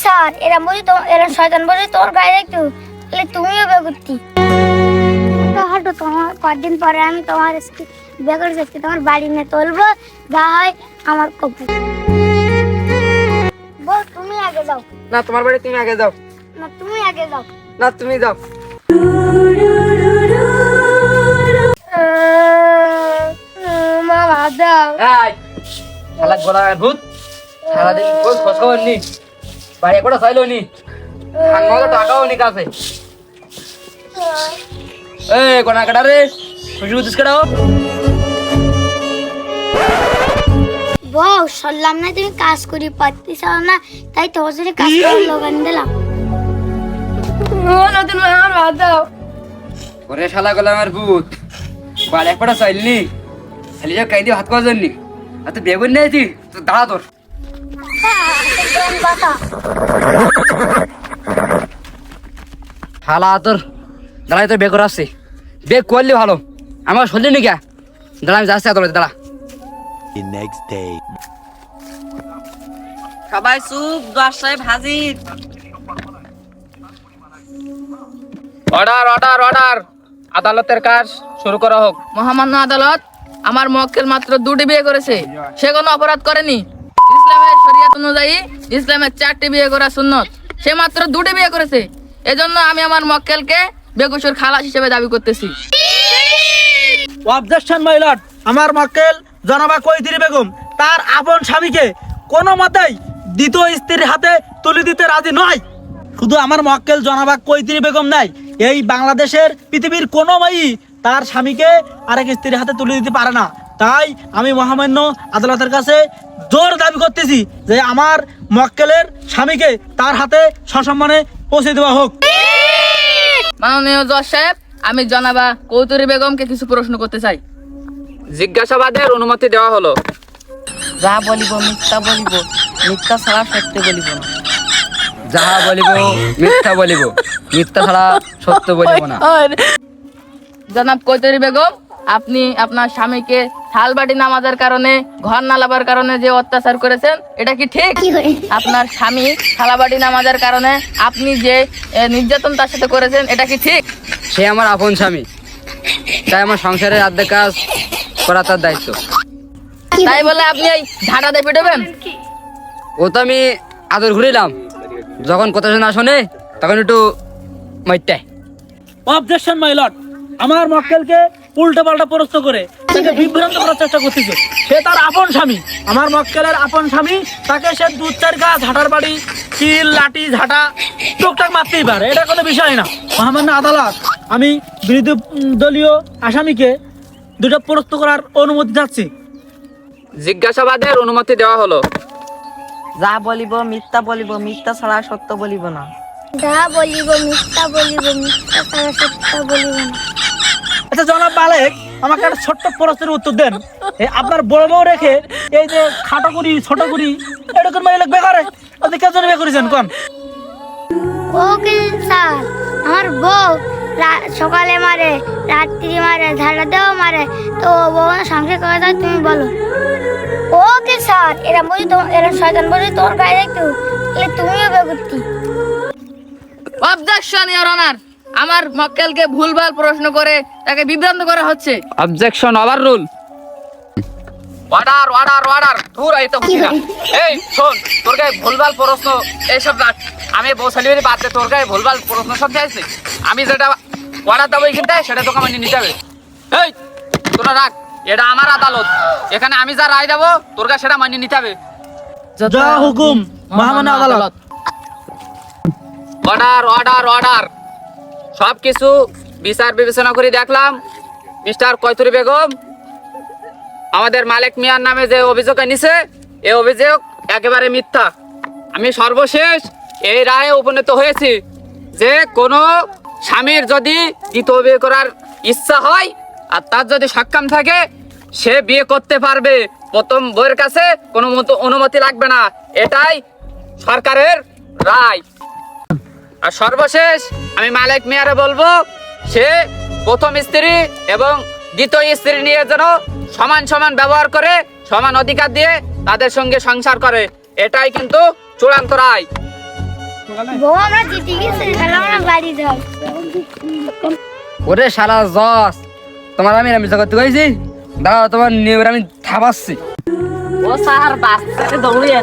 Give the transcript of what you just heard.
Sir এরা বলি তো এরা শয়তান বলে তোর গায়ে একটু তাহলে তুমিও বিয়ে করতি হাঁটো তোমার কদিন পরে আমি তোমার বিয়ে করে আজকে তোমার বাড়ি নিয়ে তুলবো যা হয় আমার কপু বল তুমি আগে যাও। না তোমার বাড়ি তুমি আগে যাও। না তুমি আগে যাও। না তুমি যাও। মামা দাও এই শালা গোলা ভূত। সারাদিন খোঁজ খবর নি বাড়ি করে চাইলো নি মতো টাকাও নি কাছে এই কোনা কাটা রে। খুশি বুঝিস কাটাও বউ শুনলাম না তুমি কাজ করি পারতিস না তাই তোমার সাথে কাজ করে লোকান দিলাম। নতুন আমার ভাত দাও। ওরে শালা গোলা আমার ভূত। বাড়ি একবার চাইলি খালি যা কাইদি ভাত খাওয়ার জন্য। আর তুই বেগুন নেই তুই তো দাঁড়া তোর। শালা তোর দাঁড়াই তোর আসছে। বেগ করলি ভালো। আমার শুনলি নি কে দাঁড়া আমি যাচ্ছি তোর দাঁড়া। The next day. সবাই চুপ দশটায় হাজির। অর্ডার অর্ডার অর্ডার আদালতের কাজ শুরু করা হোক। মহামান্য আদালত আমার মক্কেল মাত্র দুটি বিয়ে করেছে। সে কোনো অপরাধ করেনি। ইসলামের শরিয়াত অনুযায়ী ইসলামের চারটি বিয়ে করা সুন্নত। সে মাত্র দুটি বিয়ে করেছে। এজন্য আমি আমার মক্কেলকে খালাস হিসেবে দাবি করতেছি। অবজেকশন আমার মক্কেল জনাবা কৈতিরি বেগম, তার আপন স্বামীকে কোনো মতেই দ্বিতীয় স্ত্রীর হাতে তুলে দিতে রাজি নয়। শুধু আমার মক্কেল জনাবা কৈতিরি বেগম নাই, এই বাংলাদেশের পৃথিবীর কোনো মাই তার স্বামীকে আরেক স্ত্রীর হাতে তুলে দিতে পারে না। তাই আমি মহামান্য আদালতের কাছে জোর দাবি করতেছি যে আমার মক্কেলের স্বামীকে তার হাতে সসম্মানে পৌঁছে দেওয়া হোক। মাননীয় জজ সাহেব আমি জনাবা কৌতুরী বেগমকে কিছু প্রশ্ন করতে চাই। জিজ্ঞাসাবাদের অনুমতি দেওয়া হলো। যা বলিব মিথ্যা বলিব মিথ্যা ছাড়া সত্য বলিব না। যাহা বলিব মিথ্যা বলিব মিথ্যা ছাড়া সত্য বলিব না। জনাব কৈতরি বেগম আপনি আপনার স্বামীকে থালবাটি নামাজের কারণে ঘর না লাবার কারণে যে অত্যাচার করেছেন এটা কি ঠিক? আপনার স্বামী থালাবাটি নামাজের কারণে আপনি যে নির্যাতন তার সাথে করেছেন এটা কি ঠিক? সে আমার আপন স্বামী। তাই আমার সংসারের অর্ধেক কাজ করা তার দায়িত্ব। তাই বলে? আপনি এই ঝাঁটাতে পিটবেন? ও তো আমি আদর ঘুরিলাম যখন কথা শোনা শোনে তখন একটু মাইটাই অবজেকশন মাই লর্ড আমার মক্কেলকে উল্টো পাল্টা প্রশ্ন করে তাকে বিভ্রান্ত করার চেষ্টা করতেছে। সে তার আপন স্বামী। আমার মক্কেলের আপন স্বামী তাকে সে দুধ চার গাছ ঝাঁটার বাড়ি কিল লাঠি ঝাঁটা টুকটাক মারতেই পারে। এটা কোনো বিষয় না। মহামান্য আদালত আমি বিরোধী দলীয় আসামিকে দুটো প্রশ্ন করার অনুমতি চাচ্ছি। জিজ্ঞাসাবাদের অনুমতি দেওয়া হলো। যা বলিব মিথ্যা বলিব মিথ্যা ছাড়া সত্য বলিব না। যা বলিব মিথ্যা বলিব মিথ্যা ছাড়া সত্য বলিব না। আচ্ছা জনাব মালিক আমাকে একটা ছোট্ট প্রশ্নের উত্তর দেন। এই আপনার বড় বউ রেখে এই যে খাটো করি ছোট করি এরকম মাইলেক বেকারে আপনি কেন জন্য বিয়ে করেছেন? কোন? ওকে স্যার আমার বউ সকালে মারে রাত্রি মারে ঝাড়া দেওয়া মারে তো ও বউ সংসার করে দেয় তুমি বলো। ওকে স্যার এরা বলি তো এরা শয়তান বলে তোর গায়ে একটু তাহলে তুমিও করতি। অবজেকশন ইওর অনার আমার মক্কেলকে ভুলভাল প্রশ্ন করে তাকে বিভ্রান্ত করা হচ্ছে। Objection overrule order order order দূর এই তো এই শোন তোর গায়ে ভুলভাল প্রশ্ন এইসব রাখ আমি বৌশালিবাড়ি বাদ তোর গায়ে ভুলভাল প্রশ্ন সব আছে আমি যেটা অর্ডার দেবো এখানটায় সেটা তোকে আমার নিতে হবে। এই তোরা রাখ এটা আমার আদালত। এখানে আমি যা রায় দেবো তোর গায়ে সেটা মানিয়ে নিতে হবে। যা হুকুম মহামান্য আদালত। অর্ডার অর্ডার অর্ডার সব কিছু বিচার বিবেচনা করে দেখলাম। মিস্টার কৈতুরি বেগম, আমাদের মালিক মিয়ার নামে যে অভিযোগ এনেছে, এই অভিযোগ একেবারে মিথ্যা। আমি সর্বশেষ এই রায়ে উপনীত হয়েছি যে কোনো স্বামীর যদি দ্বিতীয় বিয়ে করার ইচ্ছা হয় আর তার যদি সক্ষম থাকে, সে বিয়ে করতে পারবে। প্রথম বইয়ের কাছে কোনো মতো অনুমতি লাগবে না। এটাই সরকারের রায়। আর সর্বশেষ আমি মালিক মিয়ারে বলব সে প্রথম স্ত্রী এবং দ্বিতীয় স্ত্রী নিয়ে যেন সমান সমান ব্যবহার করে সমান অধিকার দিয়ে তাদের সঙ্গে সংসার করে। এটাই কিন্তু চূড়ান্ত রায়। ওরে শালা জস তোমার আমি আমি জগৎ কইছি? দাঁড়াও তোমার নিয়ে আমি থাবাচ্ছি ও স্যার বাচ্চাকে দৌড়িয়ে